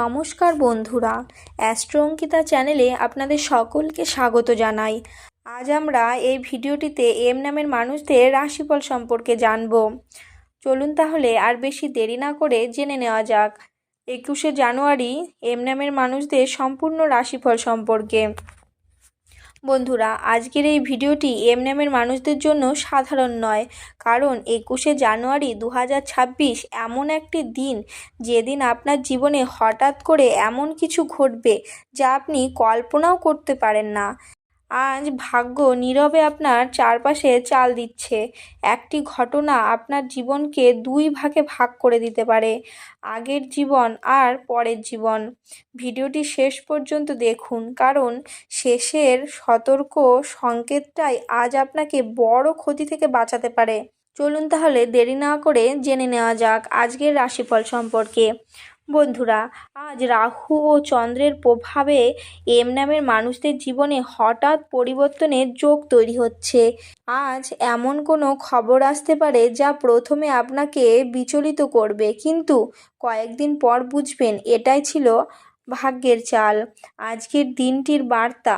নমস্কার বন্ধুরা, অ্যাস্ট্রো অঙ্কিতা চ্যানেলে আপনাদের সকলকে স্বাগত জানাই। আজ আমরা এই ভিডিওটিতে এম নামের মানুষদের রাশিফল সম্পর্কে জানব। চলুন তাহলে আর বেশি দেরি না করে জেনে নেওয়া যাক। একুশে জানুয়ারি, এম নামের মানুষদের সম্পূর্ণ রাশিফল সম্পর্কে। বন্ধুরা, আজকের এই ভিডিওটি এম নামের মানুষদের জন্য সাধারণ নয়, কারণ একুশে জানুয়ারি দু হাজার ছাব্বিশ এমন একটি দিন যেদিন আপনার জীবনে হঠাৎ করে এমন কিছু ঘটবে যা আপনি কল্পনাও করতে পারেন না। আজ ভাগ্য নীরবে আপনার চারপাশে চাল দিচ্ছে। একটি ঘটনা আপনার জীবনকে দুই ভাগে ভাগ করে দিতে পারে, আগের জীবন আর পরের জীবন। ভিডিওটি শেষ পর্যন্ত দেখুন, কারণ শেষের সতর্ক সংকেতটাই আজ আপনাকে বড় ক্ষতি থেকে বাঁচাতে পারে। চলুন তাহলে দেরি না করে জেনে নেওয়া যাক আজকের রাশিফল সম্পর্কে। বন্ধুরা, আজ রাহু ও চন্দ্রের প্রভাবে এম নামের মানুষদের জীবনে হঠাৎ পরিবর্তনের যোগ তৈরি হচ্ছে। আজ এমন কোনো খবর আসতে পারে যা প্রথমে আপনাকে বিচলিত করবে, কিন্তু কয়েকদিন পর বুঝবেন এটাই ছিল ভাগ্যের চাল। আজকের দিনটির বার্তা,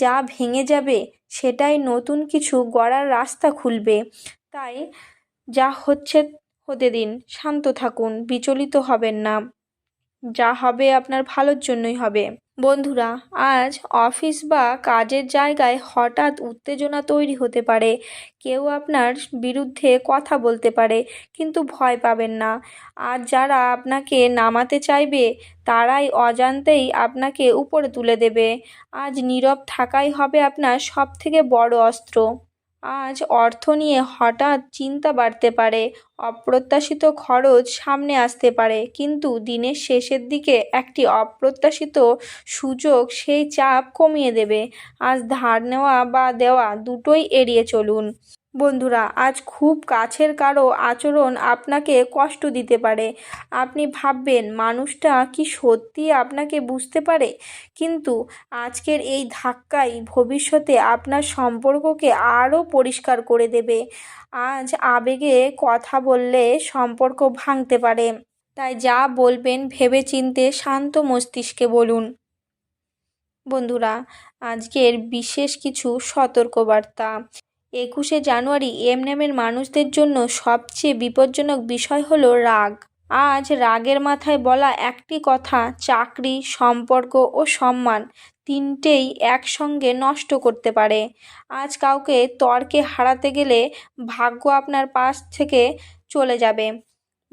যা ভেঙে যাবে সেটাই নতুন কিছু গড়ার রাস্তা খুলবে। তাই যা হচ্ছে, হতে দিন, শান্ত থাকুন, বিচলিত হবেন না। যা হবে আপনার ভালোর জন্যই হবে। বন্ধুরা, আজ অফিস বা কাজের জায়গায় হঠাৎ উত্তেজনা তৈরি হতে পারে। কেউ আপনার বিরুদ্ধে কথা বলতে পারে, কিন্তু ভয় পাবেন না। আর যারা আপনাকে নামাতে চাইবে, তারাই অজান্তেই আপনাকে উপরে তুলে দেবে। আজ নীরব থাকাই হবে আপনার সবথেকে বড় অস্ত্র। আজ অর্থ নিয়ে হঠাৎ চিন্তা বাড়তে পারে। অপ্রত্যাশিত খরচ সামনে আসতে পারে। কিন্তু দিনের শেষের দিকে একটি অপ্রত্যাশিত সুযোগ সেই চাপ কমিয়ে দেবে। আজ ধার নেওয়া বা দেওয়া দুটোই এড়িয়ে চলুন। বন্ধুরা, আজ খুব কাছের কারও আচরণ আপনাকে কষ্ট দিতে পারে। আপনি ভাববেন, মানুষটা কি সত্যি আপনাকে বুঝতে পারে? কিন্তু আজকের এই ধাক্কাই ভবিষ্যতে আপনার সম্পর্ককে আরও পরিষ্কার করে দেবে। আজ আবেগে কথা বললে সম্পর্ক ভাঙতে পারে। তাই যা বলবেন ভেবে চিনতে শান্ত মস্তিষ্কে বলুন। বন্ধুরা, আজকের বিশেষ কিছু সতর্কবার্তা। একুশে জানুয়ারি এম নামের মানুষদের জন্য সবচেয়ে বিপজ্জনক বিষয় হলো রাগ। আজ রাগের মাথায় বলা একটি কথা, চাকরি, সম্পর্ক ও সম্মান তিনটেই একসঙ্গে নষ্ট করতে পারে। আজ কাউকে তর্কে হারাতে গেলে ভাগ্য আপনার পাশ থেকে চলে যাবে।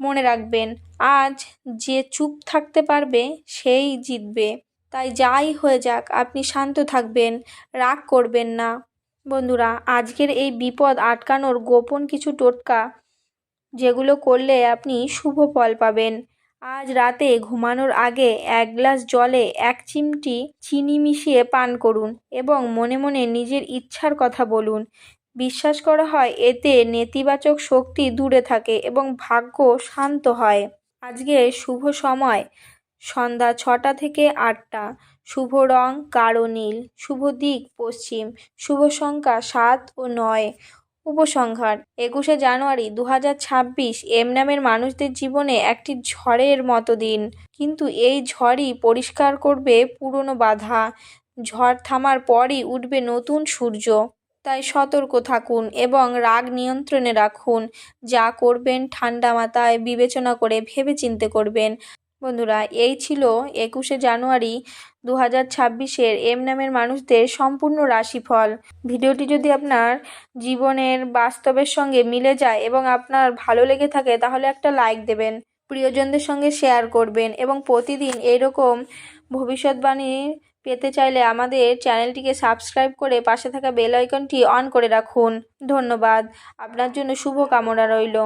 মনে রাখবেন, আজ যে চুপ থাকতে পারবে, সেই জিতবে। তাই যাই হয়ে যাক, আপনি শান্ত থাকবেন, রাগ করবেন না। বন্ধুরা, আজকের এই বিপদ আটকানোর গোপন কিছু টোটকা যেগুলো করলে আপনি শুভ ফল পাবেন। আজ রাতে ঘুমানোর আগে এক গ্লাস জলে এক চিমটি চিনি মিশিয়ে পান করুন এবং মনে মনে নিজের ইচ্ছার কথা বলুন। বিশ্বাস করা হয়, এতে নেতিবাচক শক্তি দূরে থাকে এবং ভাগ্য শান্ত হয়। আজকে শুভ সময়, সন্ধ্যা ছটা থেকে আটটা। শুভ রং গাঢ় নীল, শুভ দিক পশ্চিম, শুভ সংখ্যা সাত ও নয়। উপসংহার, একুশে জানুয়ারি দু হাজার ছাব্বিশ এম নামের মানুষদের জীবনে একটি ঝড়ের মতো দিন। কিন্তু এই ঝড়ই পরিষ্কার করবে পুরনো বাধা। ঝড় থামার পরই উঠবে নতুন সূর্য। তাই সতর্ক থাকুন এবং রাগ নিয়ন্ত্রণে রাখুন। যা করবেন ঠান্ডা মাথায় বিবেচনা করে ভেবে চিনতে করবেন। বন্ধুরা, এই ছিল একুশে জানুয়ারি দু হাজার ছাব্বিশের এম নামের মানুষদের সম্পূর্ণ রাশিফল। ভিডিওটি যদি আপনার জীবনের বাস্তবের সঙ্গে মিলে যায় এবং আপনার ভালো লেগে থাকে, তাহলে একটা লাইক দেবেন, প্রিয়জনদের সঙ্গে শেয়ার করবেন এবং প্রতিদিন এইরকম ভবিষ্যৎবাণী পেতে চাইলে আমাদের চ্যানেলটিকে সাবস্ক্রাইব করে পাশে থাকা বেল আইকনটি অন করে রাখুন। ধন্যবাদ। আপনার জন্য শুভ কামনা রইল।